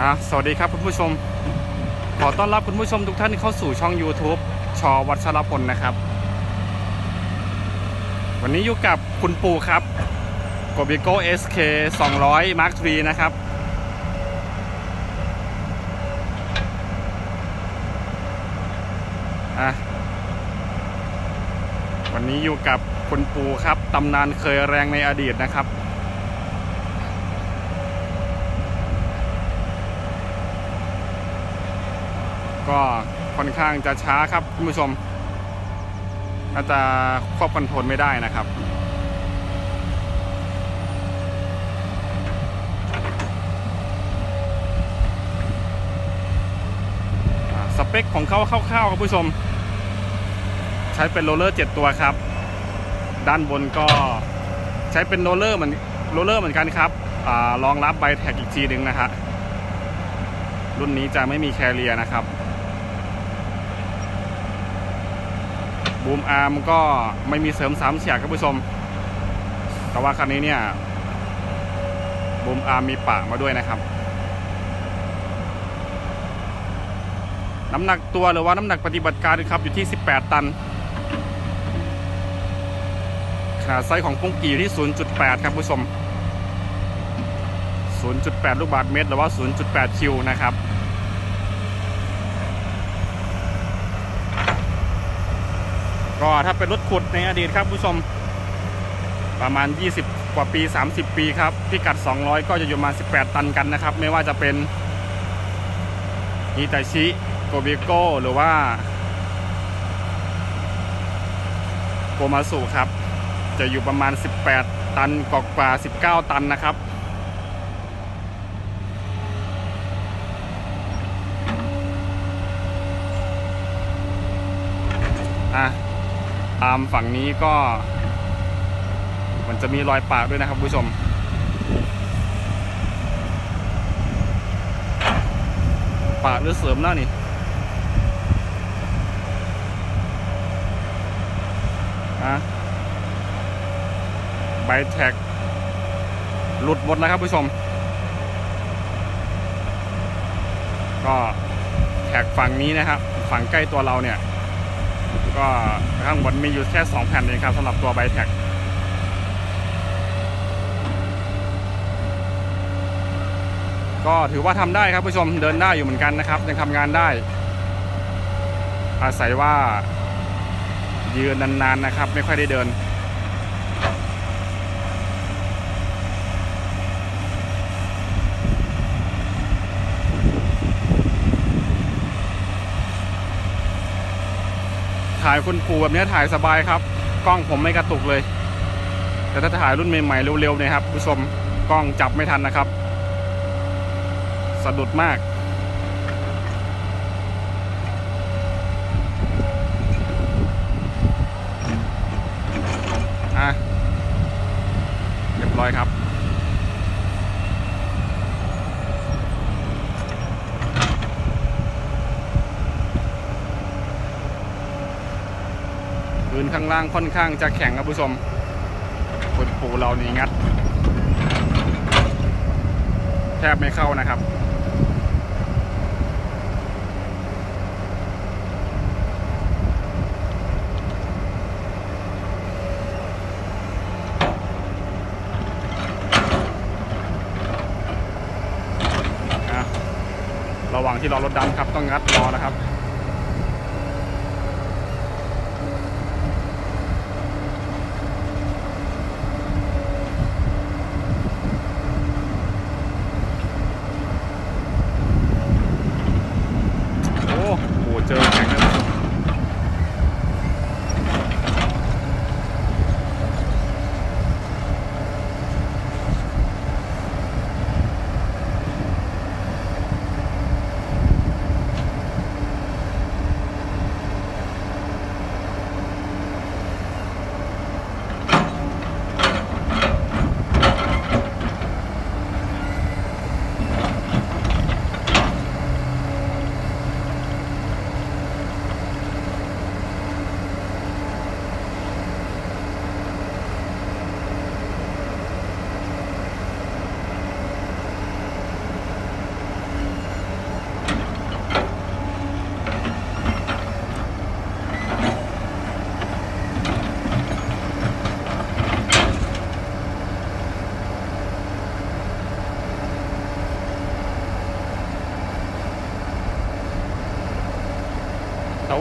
อะสวัสดีครับคุณผู้ชม ขอต้อนรับคุณผู้ชมทุกท่านเข้าสู่ช่อง YouTube ชอวัชรพลนะครับ วันนี้อยู่กับคุณปู่ครับโกบิโก้ SK 200 Mark III นะครับ อะ วันนี้อยู่กับคุณปูครับตำนานเคยแรงในอดีตนะครับ ก็ค่อนข้างจะช้าครับคุณผู้ชมน่าจะควบคอนโทรลไม่ได้นะครับสเปคของเขาคร่าวๆครับผู้ชม ใช้เป็นโรลเลอร์ 7 ตัวครับ ด้านบนก็ใช้เป็นโรลเลอร์เหมือนโรลเลอร์เหมือนกันครับอรองรับไบแท็กอีกทีหนึ่งนะฮะรุ่นนี้จะไม่มีแคเรียนะครับ บูมอาร์มก็ไม่มีเสริมสามเฉียครับผู้ชม แต่ว่าคันนี้เนี่ยบูมอาร์มมีปะมาด้วยนะครับ น้ำหนักตัวหรือว่าน้ำหนักปฏิบัติการครับอยู่ที่ 18 ตัน ขนาดไซส์ของปุ้งกี่อยู่ที่ 0.8 ครับผู้ชม 0.8 ลูกบาศก์เมตร หรือว่า 0.8 คิวนะครับ ก็ถ้าเป็นรถขุดในอดีตครับผู้ชม ประมาณ 20 กว่าปี 30 ปีครับ พิกัด 200 ก็จะอยู่ประมาณ18 ตันกันนะครับ ไม่ว่าจะเป็นฮิตาชิโกเบโกหรือว่าโกมาสุครับ จะอยู่ประมาณ 18 ตันกกว่า 19 ตันนะครับอะ ตามฝั่งนี้ก็ มันจะมีรอยปากด้วยนะครับผู้ชมปากหรือเสริมหน้านี่อะใบแท็ก หลุดหมดแล้วครับผู้ชม ก็แท็กฝั่งนี้นะครับ ฝั่งใกล้ตัวเราเนี่ย ก็ข้างบนมีอยู่แค่ 2 แผ่นเองครับสำหรับตัวไบแท็กก็ถือว่าทำได้ครับผู้ชมเดินได้อยู่เหมือนกันนะครับ ยังทำงานได้ อาศัยว่ายืนนานๆนะครับ ไม่ค่อยได้เดิน ถ่ายคุณปู่แบบนี้ถ่ายสบายครับ กล้องผมไม่กระตุกเลย แต่ถ้าถ่ายรุ่นใหม่ๆเร็วๆเนี่ยครับผู้ชมกล้องจับไม่ทันนะครับ สะดุดมากอะเรียบร้อยครับ ข้างล่างค่อนข้างจะแข็งครับผู้ชมคุณปูเรานี่งัด แทบไม่เข้านะครับระหว่างที่รอรถดำครับต้องงัดรอนะครับ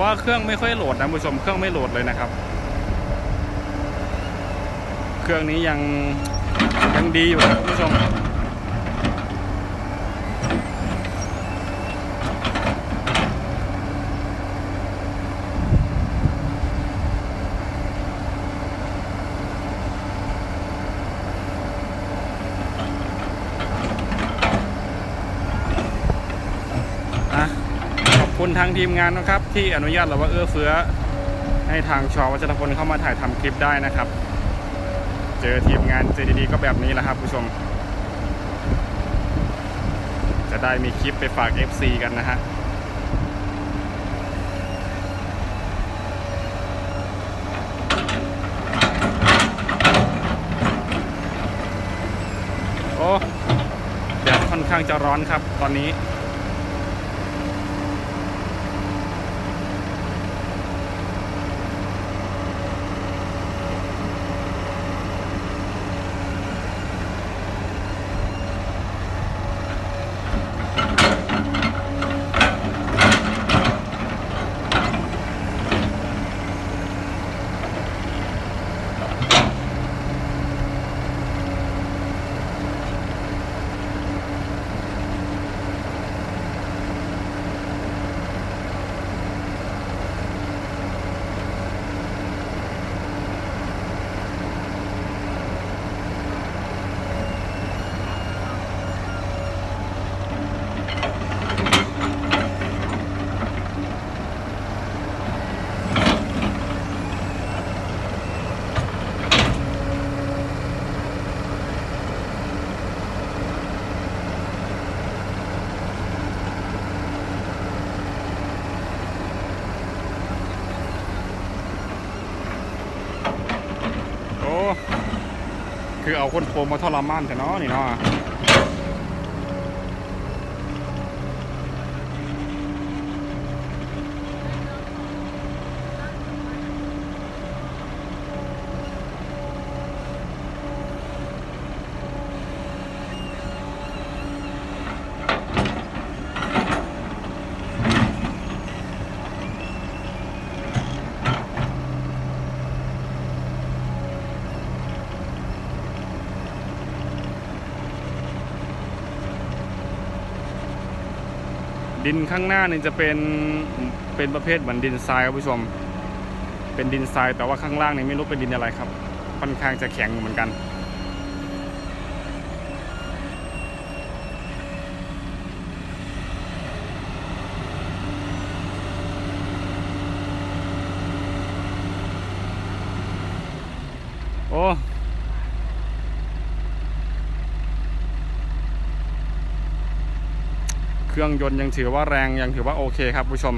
ว่าเครื่องไม่ค่อยโหลดนะผู้ชมเครื่องไม่โหลดเลยนะครับ เครื่องนี้ยังยังดีอยู่นะผู้ชม คุณทางทีมงานนะครับ ที่อนุญาตเราว่าเอื้อเฟื้อ ให้ทางชอวัชรพลเข้ามาถ่ายทำคลิปได้นะครับ เจอทีมงานเจดีๆก็แบบนี้แหละครับผู้ชม จะได้มีคลิปไปฝาก FC กันนะฮะโอ้แดดค่อนข้างจะร้อนครับตอนนี้ โอ้ คือเอาคนโปรมาทรมานแต่เนาะนี่เนาะ ดินข้างหน้านี่จะเป็นเป็นประเภทเหมือนดินทรายครับผู้ชม เป็นดินทรายแต่ว่าข้างล่างนี่ไม่รู้เป็นดินอะไรครับ ค่อนข้างจะแข็งเหมือนกัน โอ้ เครื่องยนต์ยังถือว่าแรงยังถือว่าโอเคครับผู้ชม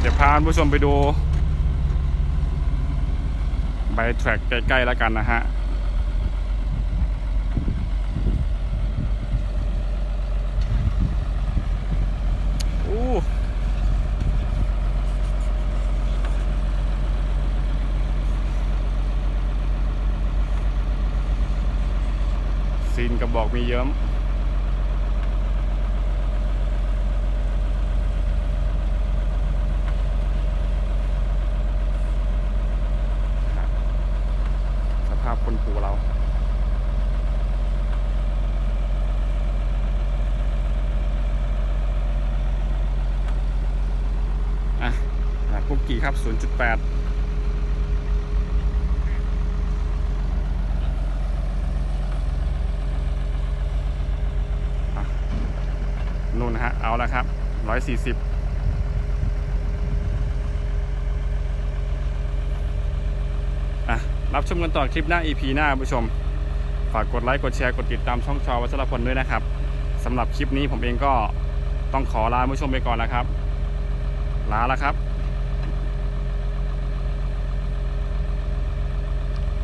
เดี๋ยวพาผู้ชมไปดูใบแทร็กใกล้ๆแล้วกันนะฮะ อู้ ซีนกระบอกมีเยิ้มสภาพคนปูเราอะอะคุกกี้ครับ 0.8 อะนู่นนะฮะ เอาแล้วครับ140อะรับชมกันต่อคลิปหน้า EP หน้าผู้ชม ฝากกดไลค์กดแชร์กดติดตามช่องชอวัชรพลด้วยนะครับสำหรับคลิปนี้ผมเองก็ต้องขอลาผู้ชมไปก่อนนะครับ ลาแล้วครับ